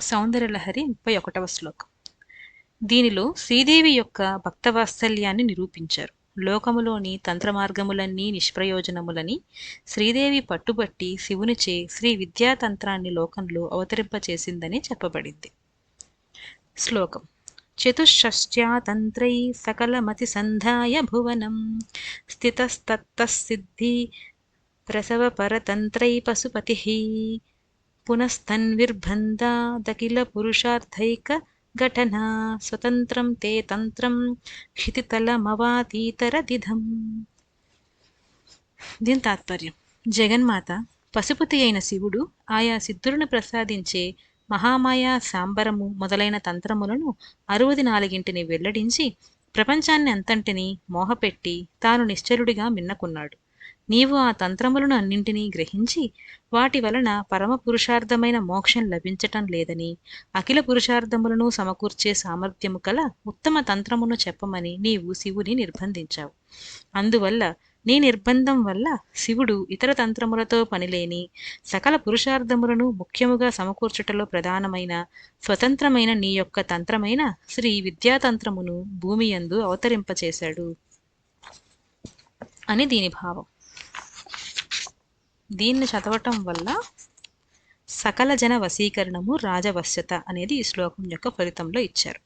సౌందర్యలహరి ముప్పై ఒకటవ శ్లోకం. దీనిలో శ్రీదేవి యొక్క భక్తవాత్సల్యాన్ని నిరూపించారు. లోకములోని తంత్రమార్గములన్నీ నిష్ప్రయోజనములని శ్రీదేవి పట్టుబట్టి శివునిచే శ్రీ విద్యాతంత్రాన్ని లోకంలో అవతరింపచేసిందని చెప్పబడింది. శ్లోకం. చతుషష్ట్యాతంత్రై సకలమతి సంధాయ భువనం స్థితస్తత్సిద్ధి ప్రసవ పరతంత్రై పశుపతి పునస్తన్విర్బంధాదఖిల పురుషార్థైక ఘటనా స్వతంత్రం తే తంత్రం క్షితితలమవాతీతరదిధం దీని తాత్పర్యం. జగన్మాత పశుపతి అయిన శివుడు ఆయా సిద్ధులను ప్రసాదించే మహామాయా సాంబరము మొదలైన తంత్రములను అరవది నాలుగింటిని వెల్లడించి ప్రపంచాన్ని అంతంటిని మోహపెట్టి తాను నిశ్చలుడిగా మిన్నకున్నాడు. నీవు ఆ తంత్రములను అన్నింటినీ గ్రహించి వాటి వలన పరమ పురుషార్థమైన మోక్షం లభించటం లేదని అఖిల పురుషార్థములను సమకూర్చే సామర్థ్యము కల ఉత్తమ తంత్రమును చెప్పమని నీవు శివుని నిర్బంధించావు. అందువల్ల నీ నిర్బంధం వల్ల శివుడు ఇతర తంత్రములతో పనిలేని సకల పురుషార్థములను ముఖ్యముగా సమకూర్చుటలో ప్రధానమైన స్వతంత్రమైన నీ యొక్క తంత్రమైన శ్రీ విద్యాతంత్రమును భూమి యందు అవతరింపచేశాడు. అని దీని భావం. దీన్ని చదవటం వల్ల సకల జన వశీకరణము రాజవశ్యత అనేది ఈ శ్లోకం యొక్క ఫలితంలో ఇచ్చారు.